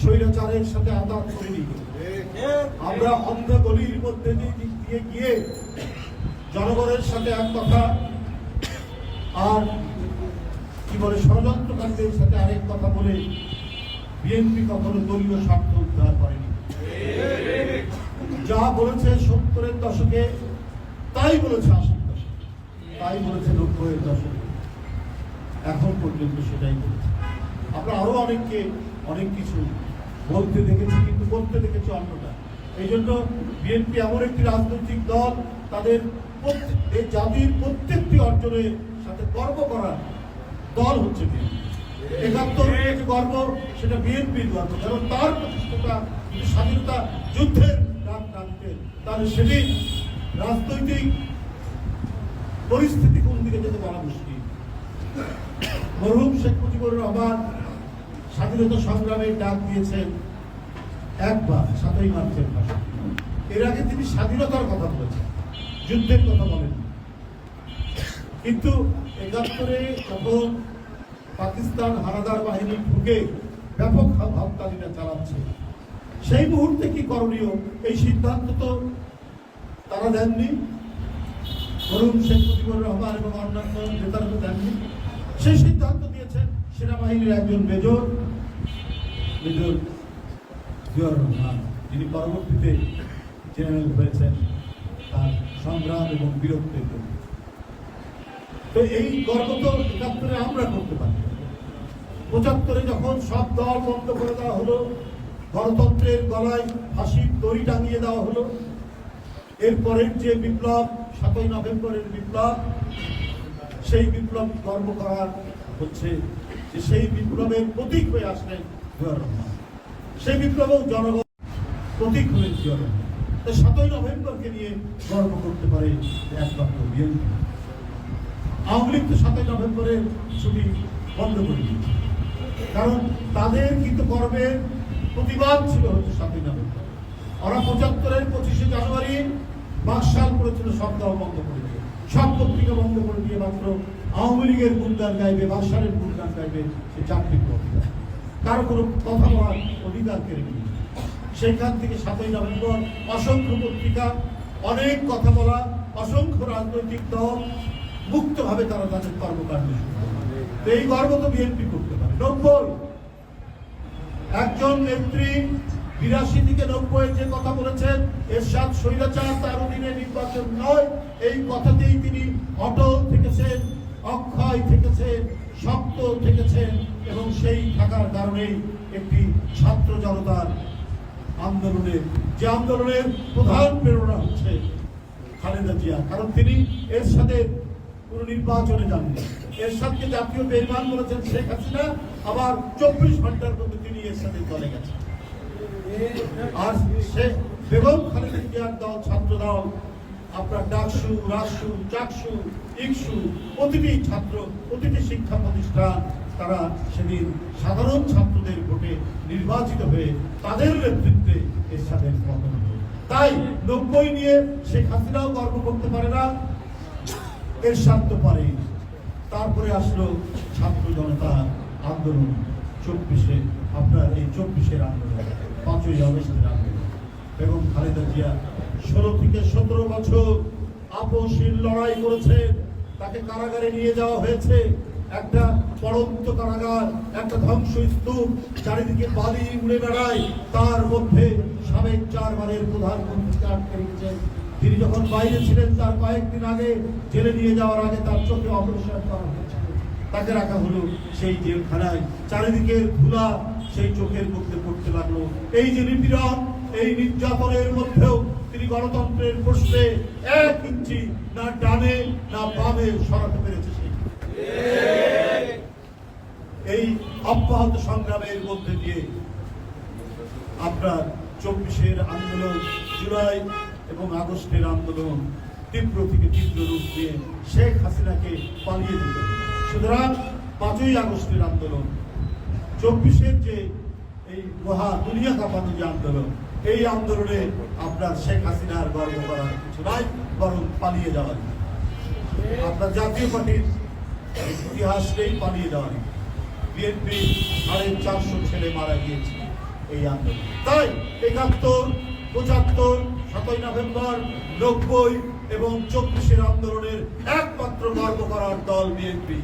স্বৈরাচারের সাথে আঘাত করিনি আমরা অন্ধ গলির মধ্যে দিয়ে গিয়ে জনগণের সাথে এক কথা আর কি বলে, ষড়যন্ত্রকারীদের সাথে আরেক কথা বলে বিএনপি কখনো দলীয় স্বার্থ উদ্ধার করেনি। যা বলেছে সত্তরের দশকে, তাই বলেছে আশির দশকে, তাই বলেছে নব্বইয়ের দশকে। এখন পর্যন্ত সেটাই বলেছে। আমরা আরও অনেককে অনেক কিছু বলতে দেখেছি, কিন্তু করতে দেখেছি অন্যটা। এই জন্য বিএনপি এমন একটি রাজনৈতিক দল, তাদের এই জাতির প্রত্যেকটি অর্জনের সাথে গর্ব করার দল হচ্ছে একাত্তর গর্ব, সেটা বিএনপির গর্ব। কারণ তার স্বাধীনতা যুদ্ধের ডাক দিতেন তাহলে সেদিন রাজনৈতিক পরিস্থিতি কোন দিকে যেতে বলা মুশকিল? মরহুম শেখ মুজিবুর রহমান স্বাধীনতা সংগ্রামের ডাক দিয়েছেন একবার, সাতই মার্চের ভাষা এর আগে তিনি স্বাধীনতার কথা বলেছেন, যুদ্ধের কথা বলেন। কিন্তু একাত্তরে যখন পাকিস্তান হানাদার বাহিনী ঢুকে ব্যাপক হত্যালীলা চালাচ্ছে, সেই মুহূর্তে কি করণীয়? এই সিদ্ধান্ত তো তারা দেননি। ধরুন শেখ মুজিবুর রহমান এবং অন্যান্য নেতারা দেননি। সেই সিদ্ধান্ত দিয়েছেন সেনাবাহিনীর একজন মেজর মেজর জিয়র রহমান। যিনি পরবর্তীতে জেনারেল হয়েছেন, তার সংগ্রাম এবং বীরত্বের জন্য। তো এই গর্ব তো একাত্তরে আমরা করতে পারি। পঁচাত্তরে যখন সব দল বন্ধ করে দেওয়া হলো, গণতন্ত্রের গলায় ফাঁসির দড়ি টাঙিয়ে দেওয়া হলো, এরপরের যে বিপ্লব, সাতই নভেম্বরের বিপ্লব, সেই বিপ্লব গর্ব করার হচ্ছে যে সেই বিপ্লবের প্রতীক হয়ে আসলেন সেই বিপ্লবেও জনগণ প্রতীক হলেন জিয়াউর তো সাতই নভেম্বরকে নিয়ে গর্ব করতে পারে একমাত্র বিএনপি। আওয়ামী লীগ তো সাতই নভেম্বরের ছুটি বন্ধ করে দিয়েছে। কারণ তাদের কিন্তু কর্মের প্রতিবাদ ছিল হচ্ছে সাতই নভেম্বর। ওরা পঁচাত্তরের পঁচিশে জানুয়ারি বাকশাল করেছিল দল বন্ধ করে দিয়ে। সব পত্রিকা বন্ধ করে দিয়ে মাত্র আওয়ামী লীগের গুণগান গাইবে বাকশালের গুণগান গাইবে, সে চাকরি করবে। কারও কোনো কথা বলার অধিকার কেড়ে নিয়েছে সেখান থেকে সাতই নভেম্বর অসংখ্য পত্রিকা, অনেক কথা বলা, অসংখ্য রাজনৈতিক দল মুক্তভাবে তারা তাদের কর্মকাণ্ড তো এই গর্ব তো বিএনপি করতে পারে। নব্বই। একজন নেত্রী বিরাশি থেকে নব্বই যে কথা বলেছেন, এরশাদ স্বৈরাচার তার অধীনে নির্বাচন নয়। এই কথাতেই তিনি অটল থেকেছেন। অক্ষয় থেকেছেন শক্ত থেকেছেন এবং সেই থাকার কারণেই একটি ছাত্র জনতার আন্দোলনের যে আন্দোলনের প্রধান প্রেরণা হচ্ছে খালেদা জিয়া। কারণ তিনি এর সাথে কোন নির্বাচনে যাননি। এর সাথে জাতীয় বেইমান বলেছেন শেখ হাসিনা, আবার চব্বিশ ঘণ্টার মধ্যে তিনি এর সাথে চলে গেছেন। আর সে বেগম খালেদা জিয়ার দল ছাত্র দল আপনার ডাকসু রাসু চাকসু, ইকসু প্রতিটি ছাত্র প্রতিটি শিক্ষা প্রতিষ্ঠান, তারা সেদিন সাধারণ ছাত্রদের ভোটে নির্বাচিত হয়ে তাদের নেতৃত্বে এর সাথে তাই নব্বই নিয়ে শেখ হাসিনাও গর্ব করতে পারে না। এর স্বার্থ পারে। তারপরে আসলো ছাত্র জনতা আন্দোলন। চব্বিশে, আপনার এই চব্বিশের আন্দোলন, পাঁচই আন্দোলন। এবং খালেদা জিয়া ষোলো থেকে সতেরো বছর আপসীর লড়াই করেছেন তাকে কারাগারে নিয়ে যাওয়া হয়েছে। একটা পড়ন্ত কারাগার, একটা ধ্বংস স্তূপ চারিদিকে বালি উড়ে বেড়ায়। তার মধ্যে সাবেক চারবারের প্রধানমন্ত্রীকে আটকে রেখেছেন। তিনি যখন বাইরে ছিলেন তার কয়েকদিন আগে জেলে নিয়ে যাওয়ার আগে তার চোখে অপারেশন করা হয়েছিল। তাকে রাখা হলো সেই জেলখানায়। চারিদিকের ধুলা সেই চোখের মধ্যে পড়তে লাগল। এই যে নিপীড়ন, এই নির্যাতনের মধ্যেও তিনি গণতন্ত্রের প্রশ্নে এক ইঞ্চি না ডানে না বামে সরাতে পেরেছে সেই এই অব্যাহত সংগ্রামের মধ্যে দিয়ে আপনার চব্বিশের আন্দোলন, জুলাই এবং আগস্টের আন্দোলন তীব্র থেকে তীব্র রূপ দিয়ে শেখ হাসিনাকে পালিয়ে দিল। সুতরাং পাঁচই আগস্টের আন্দোলন চব্বিশের যে এই মহা দুনিয়া কাঁপানো যে আন্দোলন, এই আন্দোলনে আপনার শেখ হাসিনার গর্ব করার কিছু নাই, বরং পালিয়ে যাওয়ার আপনার জাতীয় পার্টির ইতিহাস নেই, পালিয়ে যাওয়ার বিএনপি সাড়ে চারশো ছেলে মারা গিয়েছে এই আন্দোলন। তাই একাত্তর, পঁচাত্তর, সাতই নভেম্বর, নব্বই এবং চব্বিশের আন্দোলনের একমাত্র গর্ব করার দল বিএনপি।